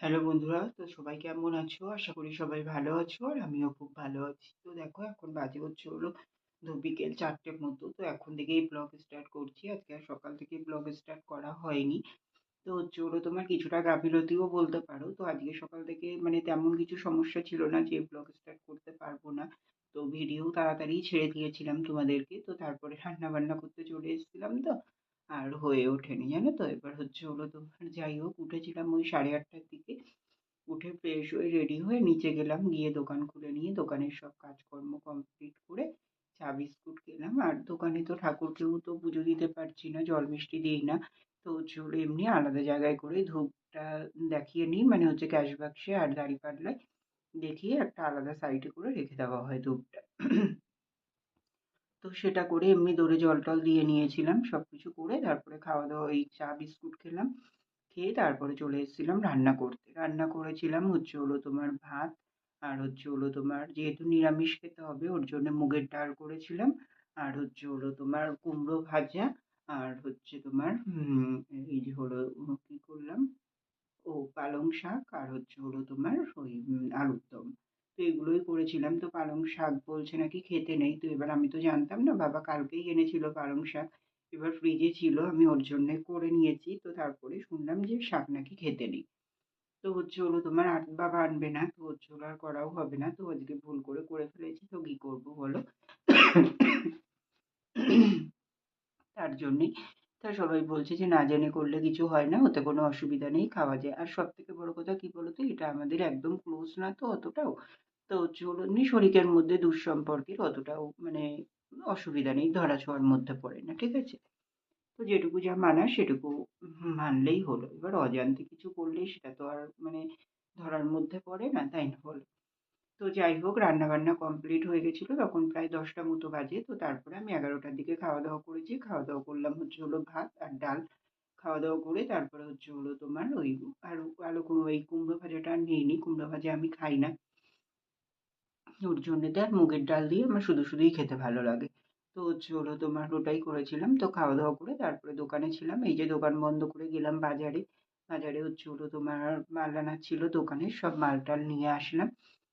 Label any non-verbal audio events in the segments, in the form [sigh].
Hello বন্ধুরা, তো সবাই কেমন আছো? আশা করি সবাই ভালো আছো আর আমিও খুব ভালো আছি। তো দেখো, এখন বাজে হচ্ছে হলো দু বিকেল চারটের মতো। তো এখন থেকেই ব্লগ স্টার্ট করছি। আজকে আর সকাল থেকে ব্লগ স্টার্ট করা হয়নি। তো হচ্ছে হলো তোমার কিছুটা গাফিলতিও বলতে পারো। তো আজকে সকাল থেকে মানে তেমন কিছু সমস্যা ছিল না যে ব্লগ স্টার্ট করতে পারব না। তো ভিডিও তাড়াতাড়ি ছেড়ে দিয়েছিলাম তোমাদেরকে। তো তারপরে রান্না বান্না করতে চলে এসেছিলাম তো। আর হয়ে ওঠেনি, জানো তো? এবার হচ্ছে হলো তোমার যাই হোক, উঠেছিলাম ওই সাড়ে আটটার দিকে। উঠে ফ্রেশ হয়ে রেডি হয়ে নিচে গেলাম, গিয়ে দোকান খুলে নিয়ে দোকানের সব কাজকর্ম কমপ্লিট করে চা বিস্কুট খেলাম। আর দোকানে তো ঠাকুরকেও তো পুজো দিতে পারছি না, জল মিষ্টি দিই না। তো হচ্ছে হলো এমনি আলাদা জায়গায় করে ধূপটা দেখিয়ে নিই মানে হচ্ছে ক্যাশ বাক্সে আর দাড়ি পাল্লায় দেখিয়ে একটা আলাদা সাইডে করে রেখে দেওয়া হয় ধূপটা। তো সেটা করে এমনি দৌড়ে জল টল দিয়ে নিয়েছিলাম সব কিছু করে তারপরে খাওয়া দাওয়া ওই চা, বিস্কুট খেলাম, খেয়ে তারপরে চলে এসেছিলাম রান্না করতে। রান্না করেছিলাম হচ্ছে হলো তোমার ভাত আর হচ্ছে হলো তোমার যেহেতু নিরামিষ খেতে হবে ওর জন্য মুগের ডাল করেছিলাম আর হচ্ছে হলো তোমার কুমড়ো ভাজা আর হচ্ছে তোমার এই যে হলো কী করলাম? ও পালং শাক আর হচ্ছে হলো তোমার ওই আলুর দম তো এগুলোই করেছিলাম। তো পালং শাক বলছে নাকি খেতে নেই। তো এবার আমি তো জানতাম না, বাবা কালকেই এনেছিল পালং শাক। এবার ফ্রিজে ছিল, আমি ওর জন্যে করে নিয়েছি। তো তারপরে শুনলাম যে শাক নাকি খেতে নেই। তো হচ্ছে হলো তোমার আর বাবা আনবে না, তো হচ্ছে হলো আর করাও হবে না। তো আজকে ভুল করে করে ফেলেছি, তো কী করব বলো? তার জন্যেই। তা সবাই বলছে যে না জেনে করলে কিছু হয় না, ওতে কোনো অসুবিধা নেই, খাওয়া যায়। আর সব থেকে বড় কথা কি বলো তো এটা আমাদের একদম ক্লোজ না তো অতটাও। তো এমনি শরিকের মধ্যে দুঃসম্পর্কের অতটাও মানে অসুবিধা নেই ধরা ছোঁয়ার মধ্যে পড়ে না, ঠিক আছে? তো যেটুকু যা মানার সেটুকু মানলেই হলো। এবার অজান্তে কিছু করলে সেটা তো আর মানে ধরার মধ্যে পড়ে না, তাই না বলো? তো যাই হোক রান্না বান্না কমপ্লিট হয়ে গেছিল, তখন প্রায় দশটা মতো বাজে, তো তারপরে আমি এগারোটার দিকে খাওয়া দাওয়া করেছি। খাওয়া দাওয়া করলাম হচ্ছে হলো ভাত আর ডাল। খাওয়া দাওয়া করে তারপরে হচ্ছে হলো তোমার ওই আলু আলু ওই কুমড়ো ভাজাটা আর নিইনি, কুমড়ো ভাজা আমি খাই না। ওর জন্যেতে আর মুগের ডাল দিয়ে আমার শুধু শুধুই খেতে ভালো লাগে। তো হলো তোমার ওটাই করেছিলাম, তো খাওয়া দাওয়া করে তারপরে দোকানে ছিলাম। এই যে দোকান বন্ধ করে গেলাম বাজারে। বাজারে হচ্ছে হলো তোমার মাল আনার ছিল দোকানে, সব মাল টাল নিয়ে আসলাম।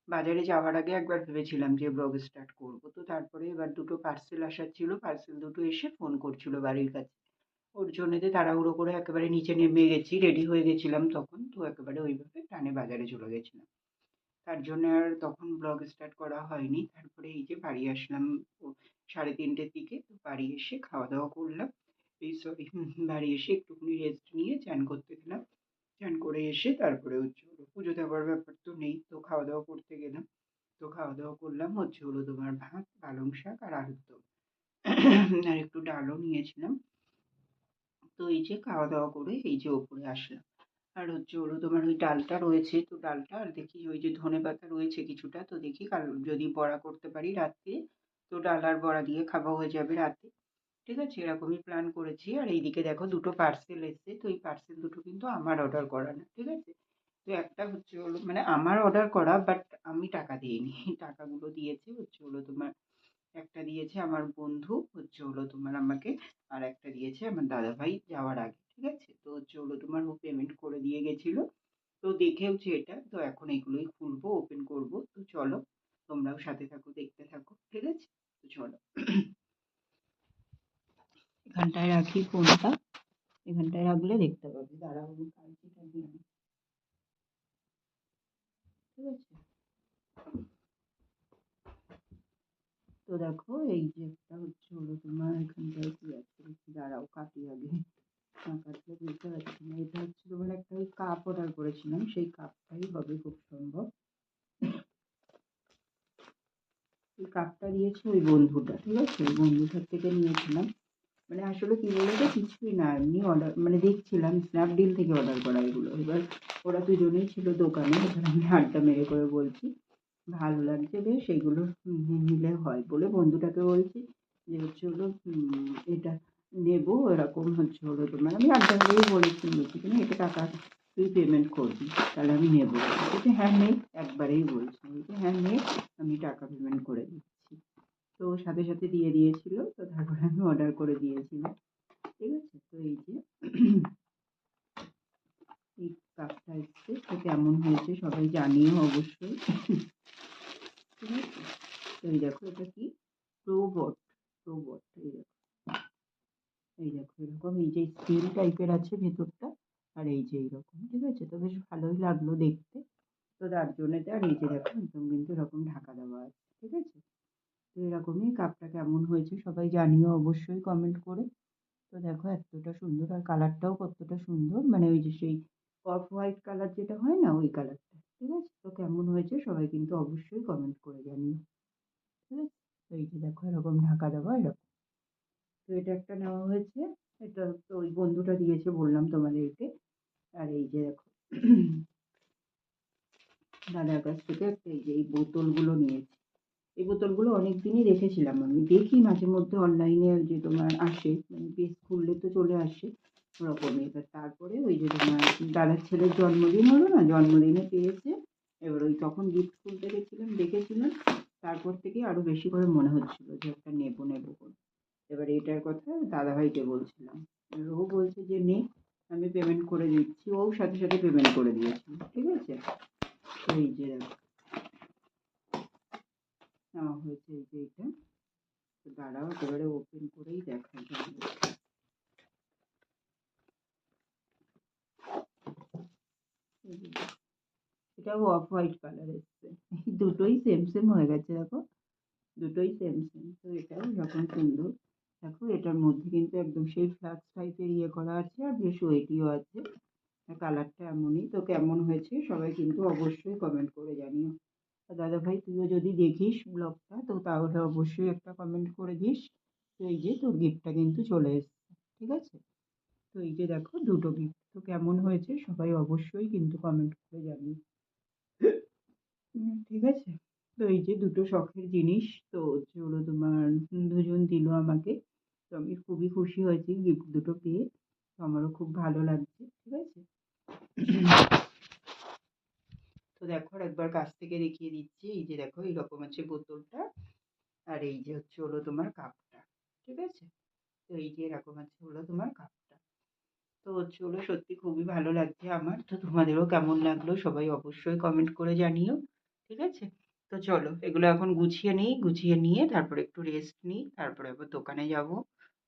বাজারে যাওয়ার আগে একবার ভেবেছিলাম যে ব্লগ স্টার্ট করব। তো তারপরে এবার দুটো পার্সেল আসার ছিল, পার্সেল দুটো এসে ফোন করছিল বাড়ির কাছে। ওর জন্যতে তাড়াহুড়ো করে একেবারে নিচে নেমে গেছি, রেডি হয়ে গেছিলাম তখন। তো একেবারে ওইভাবে টানে বাজারে চলে গেছিলাম। তার জন্য আর তখন ব্লগ স্টার্ট করা হয়নি। তারপরে এই যে বাড়ি আসলাম সাড়ে তিনটের দিকে, তো বাড়ি এসে খাওয়া দাওয়া করলাম। এই সরি বাড়ি এসে একটুখানি রেস্ট নিয়ে চান করতে গেলাম। চান করে এসে তারপরে হচ্ছে হলো পুজো দেওয়ার ব্যাপার তো নেই, তো খাওয়া দাওয়া করতে গেলাম। তো খাওয়া দাওয়া করলাম, হচ্ছে হলো তোমার ভাত, পালং শাক আর আলুর দম। আর একটু ডালও নিয়েছিলাম। তো এই যে খাওয়া দাওয়া করে এই যে ওপরে আসলাম। আর হচ্ছে হলো তোমার ওই ডালটা রয়েছে, তো ডালটা আর দেখি ওই যে ধনে পাতা রয়েছে কিছুটা, তো দেখি কাল যদি বড়া করতে পারি রাত্রে, তো ডাল আর বড়া দিয়ে খাওয়া হয়ে যাবে রাতে। ঠিক আছে, এরকমই প্ল্যান করেছি। আর এইদিকে দেখো দুটো পার্সেল এসছে, তো এই পার্সেল দুটো কিন্তু আমার অর্ডার করা না, ঠিক আছে? তো একটা হচ্ছে হলো মানে আমার অর্ডার করা বাট আমি টাকা দিইনি। টাকাগুলো দিয়েছে হচ্ছে হলো তোমার একটা দিয়েছে আমার বন্ধু, হচ্ছে হলো তোমার আমাকে আর একটা দিয়েছে আমার দাদাভাই যাওয়ার আগে, ঠিক আছে? তো হচ্ছে হলো তোমার ও পেমেন্ট করে দিয়ে গেছিল। তো দেখেওছে এটা, তো এখন এগুলোই খুলবো ওপেন করব। তো চলো, তোমরাও সাথে থাকো, দেখতে থাকো, ঠিক আছে? তো চলো। এখানটায় রাখি ফোনটা এখানটায় রাখলে দেখতে পাবে। দাঁড়াও, আমি কালচিটা দিয়ে ঠিক আছে তো দেখো, এই যে একটা হচ্ছে হলো তোমার এখানটায় কি আছে? দাঁড়াও, কাটি আগে। না কাটলে বুঝতে পারছি না। এটা হচ্ছে তোমার একটা ওই কাপ অর্ডার করেছিলাম। সেই কাপটাই হবে খুব সম্ভব। এই কাপটা দিয়েছে ওই বন্ধুটা, ঠিক আছে? ওই বন্ধুটার থেকে নিয়েছিলাম। মানে আসলে কী বলতো কিছুই না, এমনি অর্ডার মানে দেখছিলাম স্ন্যাপডিল থেকে অর্ডার করা এগুলো। এবার ওরা দুজনেই ছিল দোকানে, এবার আমি আড্ডা মেরে করে বলছি। ভালো লাগছে, বেশ এগুলো নিলে হয় বলে বন্ধুটাকে বলছি যে হচ্ছে হলো এটা নেব, এরকম হচ্ছে হলো তোমার। আমি আড্ডা মেরেই বলেছি বলছি তুমি এটা টাকা তুই পেমেন্ট করবি, তাহলে আমি নেব। বলছি হ্যাঁ নে। একবারেই বলছি। বলছি হ্যাঁ নে, আমি টাকা পেমেন্ট করে দিচ্ছি। তো সাথে সাথে দিয়ে দিয়েছিল, তো তারপরে আমি অর্ডার করে দিয়েছিলাম। ঠিক আছে? তো এই যে এই কাপটা এসছে, তো কেমন হয়েছে সবাই জানিও অবশ্যই। ঠিক আছে তো এই দেখো, এটা কি? প্রোবট প্রোবট এই দেখো। এই দেখো, এরকম এই যে স্টিল টাইপের আছে ভেতরটা, আর এই যে এইরকম, ঠিক আছে? তো বেশ ভালোই লাগল দেখতে। তো তার জন্যে আর এই যে দেখো, একদম কিন্তু এরকম ঢাকা দেওয়া আছে, ঠিক আছে? তো এরকমই কাপটা কেমন হয়েছে সবাই জানিও অবশ্যই কমেন্ট করে। তো দেখো, এতটা সুন্দর, আর কালারটাও কতটা সুন্দর। মানে ওই যে সেই অফ হোয়াইট কালার যেটা হয় না, ওই কালারটা, ঠিক আছে? তো কেমন হয়েছে সবাই কিন্তু অবশ্যই কমেন্ট করে জানিও, ঠিক আছে? তো এই যে দেখো, এরকম ঢাকা দেওয়া, এরকম। তো এটা একটা নেওয়া হয়েছে, এটা তো ওই বন্ধুটা দিয়েছে বললাম তোমাদেরকে। আর এই যে দেখো, দাদার কাছ থেকে একটা এই যে এই বোতলগুলো নিয়েছি। এই বোতলগুলো অনেক দিনই রেখেছিলাম আমি। দেখি মাঝে মধ্যে অনলাইনে যে তোমার আসে মানে পেজ খুললে তো চলে আসে। ওরকমই এবার তারপরে ওই যে দাদার ছেলের জন্মদিন হলো না, জন্মদিনে পেয়েছে। এবার ওই তখন গিফট খুলতে গেছিলাম, দেখেছিলাম। তারপর থেকে আরও বেশি করে মনে হচ্ছিল যে একটা নেব নেব করে। এবার এটার কথা দাদাভাইকে বলছিলাম। ও বলছে যে, নে, আমি পেমেন্ট করে দিচ্ছি। ও সাথে সাথে পেমেন্ট করে দিয়েছিল ঠিক আছে? এই যে হয়েছে এই যে এটা। দাঁড়াও, একেবারে ওপেন করেই দেখাই তোমাদের। এই যে দেখো। এটাও অফ হোয়াইট কালার এসছে। দুটোই সেম সেম হয়ে গেছে, দেখো। দুটোই সেম সেম তো এটাও এরকম সুন্দর। দেখো, এটার মধ্যে কিন্তু একদম সেই ফ্লাক্স টাইপের ইয়ে করা আছে আর বেশ ওয়েটিও আছে। কালারটা এমনই। তো কেমন হয়েছে সবাই কিন্তু অবশ্যই কমেন্ট করে জানিও। দাদা ভাই তুইও যদি দেখিস ব্লগটা তো তাহলে অবশ্যই একটা কমেন্ট করে দিস। তো এই যে তোর গিফটটা কিন্তু চলে এসছে, ঠিক আছে? তো এই যে দেখো, দুটো গিফট তো কেমন হয়েছে সবাই অবশ্যই কিন্তু কমেন্ট করে জানিও। ঠিক আছে। তো এই যে দুটো শখের জিনিস, তো হচ্ছে হলো তোমার দুজন দিল আমাকে। তো আমি খুবই খুশি হয়েছি গিফট দুটো পেয়ে। তো আমারও খুব ভালো লাগছে, ঠিক আছে? তো দেখো একবার কাছ থেকে দেখিয়ে দিচ্ছি। এই যে দেখো এইরকম আছে বোতলটা। আর এই যে হচ্ছে হলো তোমার কাপটা, ঠিক আছে? তো এই যে এরকম আছে হলো তোমার কাপটা তো হচ্ছে হলো সত্যি খুবই ভালো লাগছে আমার। তো তোমাদেরও কেমন লাগল সবাই অবশ্যই কমেন্ট করে জানিও, ঠিক আছে? তো চলো, এগুলো এখন গুছিয়ে নিই, গুছিয়ে নিয়ে তারপরে একটু রেস্ট নিই, তারপরে আবার দোকানে যাব।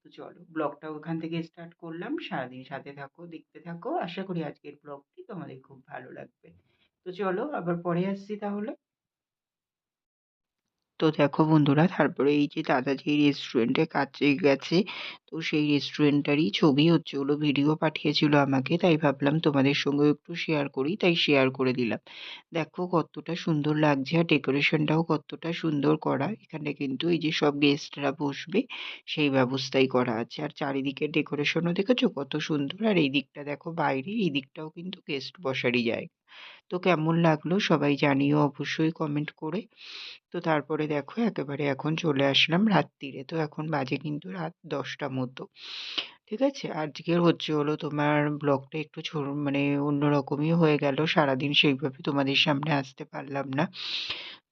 তো চলো ব্লগটা ওখান থেকে স্টার্ট করলাম। সারাদিন সাথে থাকো, দেখতে থাকো। আশা করি আজকের ব্লগটি তোমাদের খুব ভালো লাগবে। তো চলো, আবার পরে আসছি তাহলে। তো দেখো বন্ধুরা, তারপরে এই যে দাদা যে রেস্টুরেন্টে কাজে গেছে, তো সেই রেস্টুরেন্টটারই ছবি হচ্ছে হলো ভিডিও পাঠিয়েছিল আমাকে, তাই ভাবলাম তোমাদের সঙ্গেও একটু শেয়ার করি, তাই শেয়ার করে দিলাম। দেখো কতটা সুন্দর লাগছে আর ডেকোরেশনটাও কতটা সুন্দর করা, এখানে কিন্তু এই যে সব গেস্টরা বসবে, সেই ব্যবস্থাই করা আছে। আর চারিদিকের ডেকোরেশনও দেখেছ কত সুন্দর, আর এই দিকটা দেখো বাইরে, এই দিকটাও কিন্তু গেস্ট বসারই জায়গা। তো কেমন লাগল সবাই জানিও অবশ্যই কমেন্ট করে। তো তারপরে দেখো একেবারে এখন চলে আসলাম রাত্রিরে তো এখন বাজে কিন্তু রাত দশটা মতো। ঠিক আছে? আজকের হচ্ছে হলো তোমার ব্লগটা একটু মানে অন্যরকমই হয়ে গেল। সারাদিন সেইভাবে তোমাদের সামনে আসতে পারলাম না।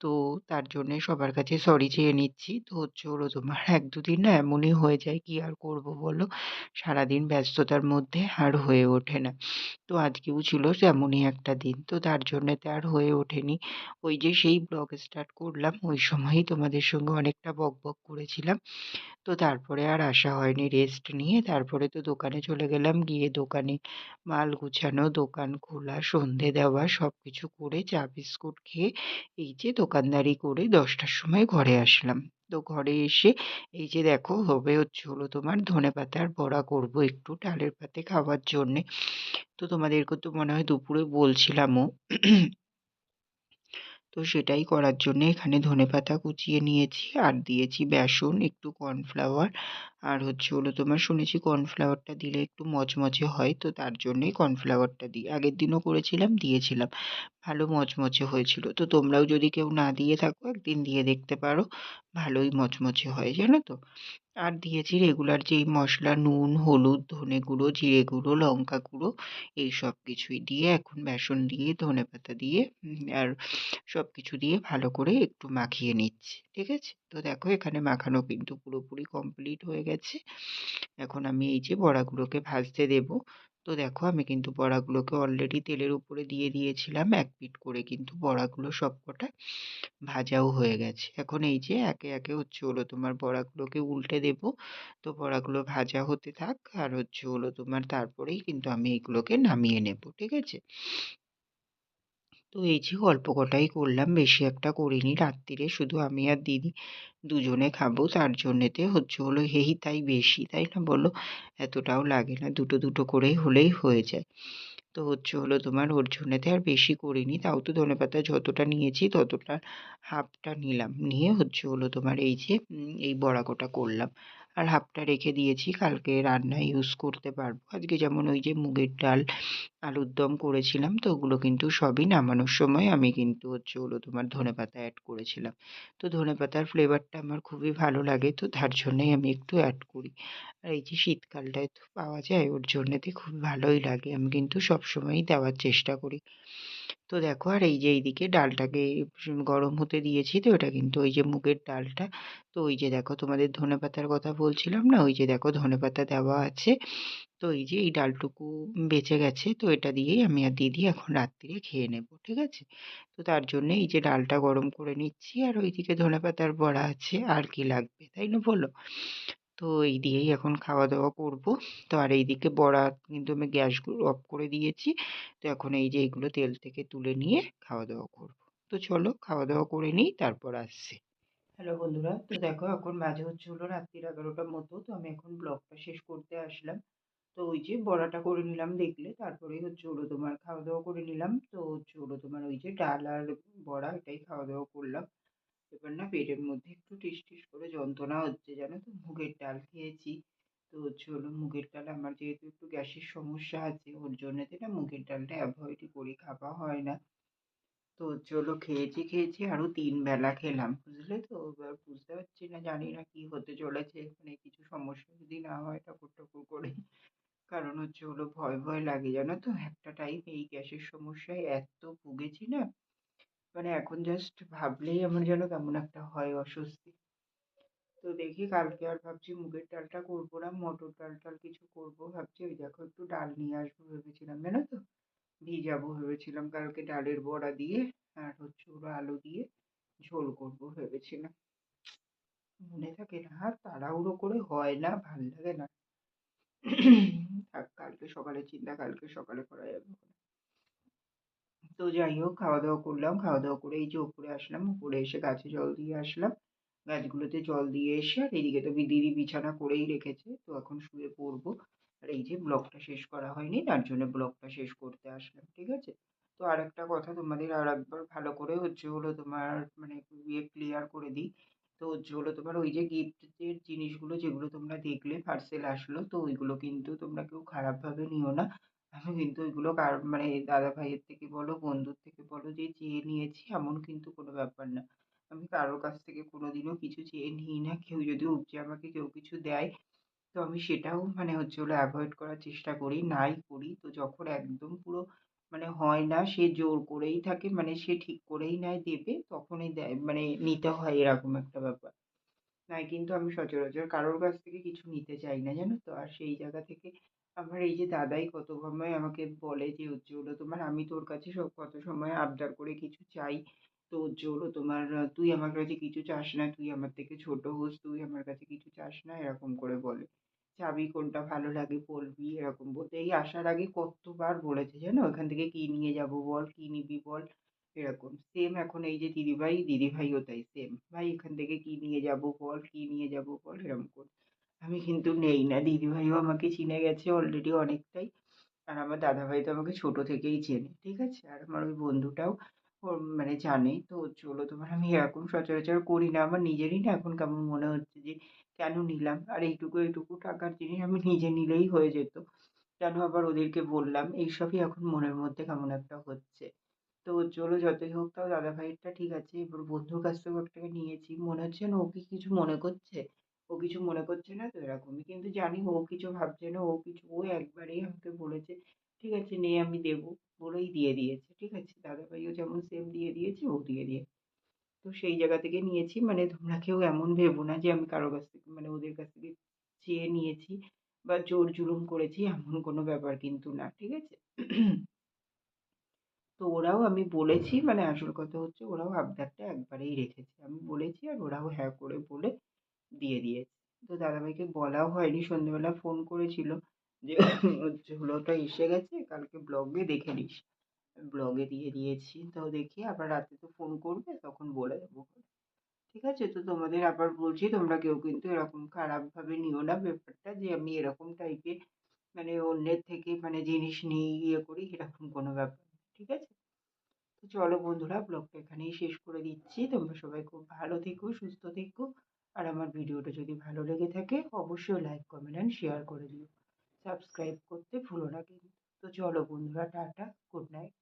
তো তার জন্যে সবার কাছে সরি চেয়ে নিচ্ছি। তো হচ্ছে হলো তোমার [laughs] এক দুদিন না এমনই হয়ে যায় কি আর করব বলো? সারাদিন ব্যস্ততার মধ্যে আর হয়ে ওঠে না। তো আজকেও ছিল তেমনই একটা দিন। তো তার জন্যে তো আর হয়ে ওঠেনি। ওই যে সেই ব্লগ স্টার্ট করলাম, ওই সময়ই তোমাদের সঙ্গে অনেকটা বক বক করেছিলাম। তো তারপরে আর আসা হয়নি রেস্ট নিয়ে। তারপরে তো দোকানে চলে গেলাম, গিয়ে দোকানে মাল গুছানো, দোকান খোলা, সন্ধে দেওয়া সব কিছু করে চা, বিস্কুট খেয়ে এই যে দোকানদারি করে দশটার সময় ঘরে আসলাম। তো ঘরে এসে এই যে দেখো, হবে হচ্ছে হলো তোমার ধনে পাতার বড়া করব একটু ডালের পাতে খাওয়ার জন্যে। তো তোমাদেরকে তো মনে হয় দুপুরে বলছিলামও তো সেটাই করার জন্যে এখানে ধনেপাতা কুচিয়ে নিয়েছি আর দিয়েছি বেসন, একটু কর্নফ্লাওয়ার আর হচ্ছে হলো তোমার শুনেছি কর্নফ্লাওয়ারটা দিলে একটু মচমচে হয় তো তার জন্যেই কর্নফ্লাওয়ারটা দিই। আগের দিনও করেছিলাম, দিয়েছিলাম। ভালো মচমচে হয়েছিল। তো তোমরাও যদি কেউ না দিয়ে থাকো, একদিন দিয়ে দেখতে পারো। ভালোই মচমচে হয়, জানো তো? আর দিয়েছি রেগুলার যেই মশলা, নুন, হলুদ, ধনে গুঁড়ো, জিরে গুঁড়ো, লঙ্কা গুঁড়ো, এই সব কিছুই দিয়ে এখন বেসন দিয়ে, ধনে পাতা দিয়ে আর সব কিছু দিয়ে ভালো করে একটু মাখিয়ে নিচ্ছি, ঠিক আছে? তো দেখো এখানে মাখানো কিন্তু পুরোপুরি কমপ্লিট হয়ে গেছে। এখন আমি এই যে বড়াগুলোকে ভাজতে দেব। তো দেখো আমি কিন্তু বড়াগুলোকে অলরেডি তেলের উপরে দিয়ে দিয়েছিলাম, এক পিট করে কিন্তু বড়াগুলো সবকটা ভাজাও হয়ে গেছে। এখন এই যে একে একে হচ্ছে হলো তোমার বড়াগুলোকে উল্টে দেব। তো বড়াগুলো ভাজা হতে থাক আর হচ্ছে হলো তোমার তারপরেই কিন্তু আমি এগুলোকে নামিয়ে নেব, ঠিক আছে? তো এই যে অল্প কটাই করলাম, বেশি একটা করিনি। রাত্রিরে শুধু আমি আর দিদি দুজনে খাব, তার জন্যেতে হচ্ছে হলো এই তাই বেশি, তাই না বলো? এতটাও লাগে না, দুটো দুটো করেই হলেই হয়ে যায়। তো হচ্ছে হলো তোমার ওর জন্যেতে আর বেশি করিনি, তাও তো ধনেপাতা যতটা নিয়েছি ততটা হাফটা নিলাম। নিয়ে হচ্ছে হলো তোমার এই যে এই বড়া কটা করলাম। আর হাফটা রেখে দিয়েছি, কালকে রান্নায় ইউজ করতে পারব। আজকে যেমন ওই যে মুগের ডাল, আলুর দম করেছিলাম, তো ওগুলো কিন্তু সবই নামানোর সময় আমি কিন্তু হচ্ছে ওগুলো তোমার ধনেপাতা অ্যাড করেছিলাম। তো ধনেপাতার ফ্লেভারটা আমার খুবই ভালো লাগে, তো তার জন্যই আমি একটু অ্যাড করি। আর এই যে শীতকালটায় তো পাওয়া যায়, ওর জন্যেতে খুব ভালোই লাগে। আমি কিন্তু সবসময়ই দেওয়ার চেষ্টা করি। তো দেখো, আর এই যে এইদিকে ডালটাকে গরম হতে দিয়েছি, তো এটা কিন্তু ওই যে মুগের ডালটা। তো ওই যে দেখো, তোমাদের ধনেপাতার কথা বলছিলাম না? ওই যে দেখো ধনেপাতা দেওয়া আছে। তো এই যে এই ডালটুকু বেঁচে গেছে, তো এটা দিয়েই আমি আর দিদি এখন রাত্রিরে খেয়ে নেব, ঠিক আছে? তো তার জন্য এই যে ডালটা গরম করে নিচ্ছি, আর ওইদিকে ধনেপাতার বড়া আছে, আর কি লাগবে, তাই না বলো? তো এই দিয়েই এখন খাওয়া দাওয়া করব। তো আর এইদিকে বড়া কিন্তু আমি গ্যাসগুলো অফ করে দিয়েছি। তো এখন এই যে এইগুলো তেল থেকে তুলে নিয়ে খাওয়া দাওয়া করব। তো চলো খাওয়া দাওয়া করে নিই, তারপর আসছি। হ্যালো বন্ধুরা, তো দেখো এখন মাঝে হচ্ছে হলো রাত্রির এগারোটার মতো। তো আমি এখন ব্লগটা শেষ করতে আসলাম। তো ওই যে বড়াটা করে নিলাম দেখলে, তারপরেই হচ্ছে হলো তোমার খাওয়া দাওয়া করে নিলাম। তো হচ্ছে হলো তোমার ওই যে ডাল আর বড়া এটাই খাওয়া দাওয়া করলাম। এবার না। পেটের মধ্যে একটু টিস টিস করে যন্ত্রণা হচ্ছে, জানো তো? মুগের ডাল খেয়েছি। তো হচ্ছে হলো মুগের ডাল আমার যেহেতু একটু গ্যাসের সমস্যা আছে, ওর জন্যতে না মুগের ডালটা অ্যাভয়েডই করি খাওয়া হয় না। তো হচ্ছে হলো খেয়েছি খেয়েছি আরও তিন বেলা খেলাম, বুঝলে তো? এবার বুঝতে পারছি না, জানি না কি হতে চলেছে। মানে কিছু সমস্যা যদি না হয় ঠাকুর ঠাকুর করে। কারণ হচ্ছে হলো ভয় ভয় লাগে, জানো তো? একটা টাইম এই গ্যাসের সমস্যায় এত ভুগেছি না মানে এখন জাস্ট ভাবলেই আমার যেন কেমন একটা হয় অস্বস্তি। তো দেখি কালকে আর ভাবছি মুগের ডালটা করব না, মটর ডাল টাল কিছু করব, ভাবছি ওই দেখো একটু ডাল নিয়ে আসব ভেবেছিলাম, জানো তো? ভিজাবো ভেবেছিলাম, কালকে ডালের বড়া দিয়ে আর হচ্ছে ওরা আলু দিয়ে ঝোল করব ভেবেছিলাম। মনে থাকে না, আর তাড়াহুড়ো করে হয় না, ভালো লাগে না। থাক, কালকে সকালে চিন্তা, কালকে সকালে করা যাবে। তো যাই হোক, খাওয়া দাওয়া করলাম, খাওয়া দাওয়া করে এই যে উপরে আসলাম উপরে এসে গাছে জল দিয়ে আসলাম। গাছগুলোতে জল দিয়ে এসে আর এদিকে তো দিদি বিছানা করেই রেখেছে, তো এখন শুয়ে পড়ব। আর এই যে ব্লগটা শেষ করা হয়নি, তার জন্য ব্লগটা শেষ করতে আসলাম, ঠিক আছে? তো আর একটা কথা তোমাদের আর একবার ভালো করে হচ্ছে হলো তোমার মানে ইয়ে ক্লিয়ার করে দিই। তো হচ্ছে হলো তোমার ওই যে গিফটের জিনিসগুলো যেগুলো তোমরা দেখলে পার্সেল আসলো, তো ওইগুলো কিন্তু তোমরা কেউ খারাপভাবে নিও না। আমি কিন্তু ওইগুলো কার মানে দাদা ভাইয়ের থেকে বলো, বন্ধুর থেকে বলো, যে চেয়ে নিয়েছি এমন কিন্তু কোনো ব্যাপার না। আমি কারোর কাছ থেকে কোনোদিনও কিছু চেয়ে নিই না। কেউ যদি উপচে আমাকে কেউ কিছু দেয়, তো আমি সেটাও মানে হচ্ছে হলো অ্যাভয়েড করার চেষ্টা করি, নাই করি। তো যখন একদম পুরো মানে হয় না, সে জোর করেই থাকে মানে সে ঠিক করেই নেয়, দেবে, তখনই দেয় মানে নিতে হয় এরকম একটা ব্যাপার। নয় কিন্তু আমি সচরাচর কারোর কাছ থেকে কিছু নিতে চাই না, জানো তো? আর সেই জায়গা থেকে আমার এই যে দাদাই কত সময় আমাকে বলে যে হলো তোমার আমি তোর কাছে সব কত সময় আবদার করে কিছু চাই। তো হলো তোমার তুই আমার কাছে কিছু চাস না, তুই আমার থেকে ছোট হোস, তুই আমার কাছে কিছু চাস না, এরকম করে বলে। চাবি কোনটা ভালো লাগে বলবি? এরকম বলতে, এই আসার আগে কতবার বলেছে জানো? ওখান থেকে কী নিয়ে যাব বল, কী নিবি বল? এরকম। সেম এখন এই যে দিদিভাই, দিদিভাইও তাই সেম ভাই, এখান থেকে কী নিয়ে যাব বল, কী নিয়ে যাব বল? এরকম করে। আমি কিন্তু নেই না। দিদিভাইও আমাকে চিনে গেছে অলরেডি অনেকটাই। আর আমার দাদাভাই তো আমাকে ছোটো থেকেই চেনে, ঠিক আছে? আর আমার ওই বন্ধুটাও মানে জানে। তো হলো তোমার আমি এরকম সচরাচর করি না। আমার নিজেরই না এখন কেমন মনে হচ্ছে যে, কেন নিলাম? আর এইটুকু এইটুকু টাকার জিনিস আমি নিজে নিলেই হয়ে যেত। কেন আবার ওদেরকে বললাম? এইসবই এখন মনের মধ্যে কেমন একটা হচ্ছে। তো চলো যতই হোক তাও দাদাভাইয়েরটা ঠিক আছে। এবার বন্ধুর কাছ থেকেও একটা নিয়েছি। মনে হচ্ছে না ও কি কিছু মনে করছে। ও কিছু মনে করছে না, তো এরকমই। কিন্তু জানি ও কিছু ভাবছে না, ও কিছু, ও একবারেই আমাকে বলেছে, ঠিক আছে, নে, আমি দেবো। বলেই দিয়ে দিয়েছে, ঠিক আছে? দাদাভাইও যেমন সেম দিয়ে দিয়েছে, ও দিয়ে দিয়েছে তো সেই জায়গা থেকে নিয়েছি মানে তোমরা কেউ এমন ভেবো না যে আমি কারও কাছ থেকে মানে ওদের কাছ থেকে চেয়ে নিয়েছি বা জোর জুলুম করেছি, এমন কোনো ব্যাপার কিন্তু না, ঠিক আছে? তো ওরাও, আমি বলেছি মানে আসল কথা হচ্ছে, ওরাও আবদারটা একবারেই রেখেছে। আমি বলেছি আর ওরাও হ্যাঁ করে বলে দিয়ে দিয়েছে। তো দাদাভাইকে বলাও হয়নি সন্ধ্যেবেলা ফোন করেছিল যে, ঝুলোটা এসে গেছে, কালকে ব্লগে দেখে নিস। ব্লগে দিয়ে দিয়েছি, তো দেখি আবার রাতে তো ফোন করবে, তখন বলে দেবো। ঠিক আছে, তো তোমাদের আবার বলছি, তোমরা কেউ কিন্তু এরকম খারাপভাবে নিও না। ব্যাপারটা যে আমি এরকম টাইপের মানে অন্যের থেকে মানে জিনিস নিয়ে ইয়ে করি, এরকম কোনো ব্যাপার ঠিক আছে? তো চলো বন্ধুরা ব্লগটা এখানেই শেষ করে দিচ্ছি। তোমরা সবাই খুব ভালো থেকো, সুস্থ থেকো। আর আমার ভিডিওটা যদি ভালো লেগে থাকে, অবশ্যই লাইক কমেন্ট অ্যান্ড শেয়ার করে দিও। সাবস্ক্রাইব করতে ভুলো না কিন্তু। তো চলো বন্ধুরা, টাটা গুড নাইট